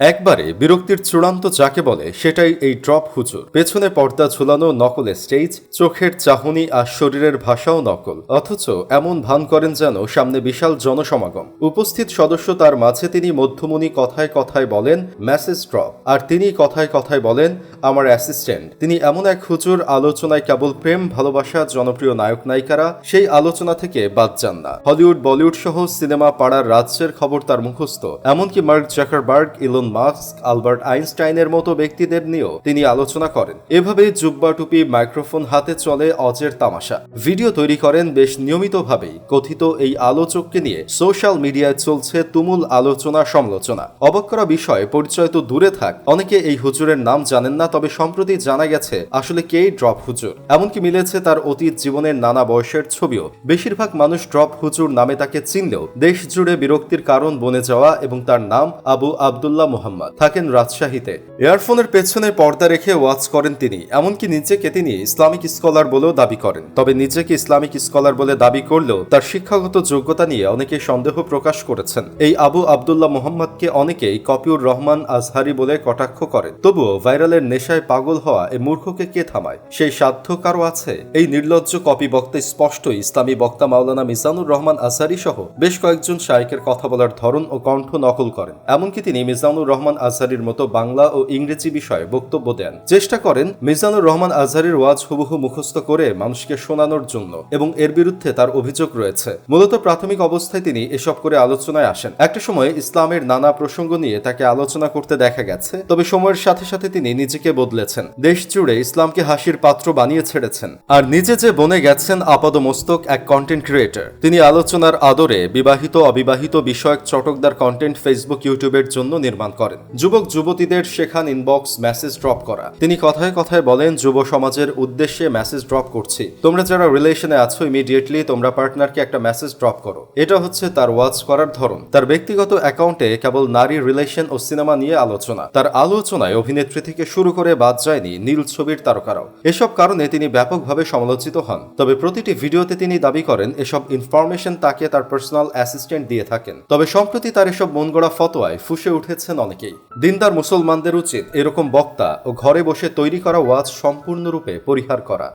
একবারে বিরক্তির চূড়ান্ত যাকে বলে, সেটাই এই ড্রপ হুজুর। পেছনে পর্দা ঝুলানো নকল স্টেজ, চোখের চাহনি আর শরীরের ভাষাও নকল। অথচ এমন ভান করেন যেন সামনে বিশাল জনসমাগম। উপস্থিত সদস্য তার মাঝে তিনি মধ্যমণি কথায় কথায় বলেন মেসেজ ড্রপ আর তিনি কথায় কথায় বলেন, আমার অ্যাসিস্ট্যান্ট তিনি এমন এক হুজুর, আলোচনায় কেবল প্রেম, ভালোবাসা, জনপ্রিয় নায়ক নায়িকারা, সেই আলোচনা থেকে বাদ যান না। হলিউড বলিউড সহ সিনেমা পাড়ার রাজ্যের খবর তার মুখস্থ। এমনকি Mark Zuckerberg, Elon Musk, Albert আইনস্টাইনের মতো ব্যক্তিদের নিয়েও তিনি আলোচনা করেন। এভাবে জুব্বা টুপি, মাইক্রোফোন হাতে চলে অজের তামাশা। ভিডিও তৈরি করেন বেশ নিয়মিতভাবেই কথিত এই আলোচককে নিয়ে। সোশ্যাল মিডিয়ায় চলছে তুমুল আলোচনা সমালোচনা। অবাক করা বিষয়, পরিচয় তো দূরে থাক। অনেকে এই হুজুরের নাম জানেন না, তবে সম্প্রতি জানা গেছে আসলে কেই ড্রপ হুজুর। এমনকি মিলেছে তার অতীত জীবনের নানা বয়সের ছবিও। বেশিরভাগ মানুষ ড্রপ হুজুর নামে তাকে চিনলেও দেশ জুড়ে বিরক্তির কারণ বনে যাওয়া এবং তার নাম আবু আবদুল্লাহ মোহাম্মদ। থাকেন রাজশাহীতে। এয়ারফোনের পেছনে পর্দা রেখে ওয়াচ করেন তিনি। এমনকি নিজেকে তিনি ইসলামিক স্কলার বলেও দাবি করেন। তবে নিজেকে ইসলামিক স্কলার বলে দাবি করলেও তার শিক্ষাগত যোগ্যতা নিয়ে অনেকে সন্দেহ প্রকাশ করেছেন। এই আবু আবদুল্লাহ মোহাম্মদকে অনেকেই কপিউর রহমান আজহারি বলে কটাক্ষ করেন। তবুও ভাইরালের নেশায় পাগল হওয়া এই মূর্খকে কে থামায়? সেই সাধ্য কারও আছে? এই নির্লজ্জ কপি বক্তা স্পষ্ট ইসলামী বক্তা মাওলানা মিজানুর রহমান আজহারি সহ বেশ কয়েকজন শায়কের কথা বলার ধরন ও কণ্ঠ নকল করেন। এমনকি তিনি মিজানুর রহমান আজহারির মতো বাংলা ও ইংরেজি বিষয়ে বক্তব্য দেন। চেষ্টা করেন মিজানুর রহমান আজহারির ওয়াজ হুবহু মুখস্থ করে মানুষকে শোনানোর জন্য এবং এর বিরুদ্ধে তার অভিযোগ রয়েছে। মূলত প্রাথমিক অবস্থায় তিনি এসব করে আলোচনায় আসেন। একটা সময় ইসলামের নানা প্রসঙ্গ নিয়ে তাকে আলোচনা করতে দেখা গেছে, তবে সময়ের সাথে সাথে তিনি নিজেকে বদলেছেন। দেশ জুড়ে ইসলামকে হাসির পাত্র বানিয়ে ছেড়েছেন। আর নিজে যে বনে গেছেন আপাদমস্তক এক কন্টেন্ট ক্রিয়েটর তিনি আলোচনার আদরে বিবাহিত অবিবাহিত বিষয়ক চটকদার কন্টেন্ট ফেসবুক ইউটিউবের জন্য নির্মাণ করেন। যুবক যুবতীদের শেখান ইনবক্স মেসেজ ড্রপ করা। তিনি কথায় কথায় বলেন, যুব সমাজের উদ্দেশ্যে মেসেজ ড্রপ করছি। তোমরা যারা রিলেশনে আছো ইমিডিয়েটলি তোমরা পার্টনারকে একটা মেসেজ ড্রপ করো। এটা হচ্ছে তার ওয়াচ করার ধরন। তার ব্যক্তিগত অ্যাকাউন্টে কেবল নারী রিলেশন ও সিনেমা নিয়ে আলোচনা। তার আলোচনায় অভিনেত্রী থেকে শুরু করে বাদ যায়নি নীল ছবির তারকারাও। এসব কারণে তিনি ব্যাপকভাবে সমালোচিত হন। তবে প্রতিটি ভিডিওতে তিনি দাবি করেন, এসব ইনফরমেশন তাকে তার পার্সোনাল অ্যাসিস্ট্যান্ট দিয়ে থাকেন। তবে সম্প্রতি তার এসব মন গড়া ফতোয়ায় ফুসে উঠেছেন অনেকেই। দিনদার মুসলমানদের উচিত এরকম বক্তা ও ঘরে বসে তৈরি করা ওয়াজ সম্পূর্ণরূপে পরিহার করা।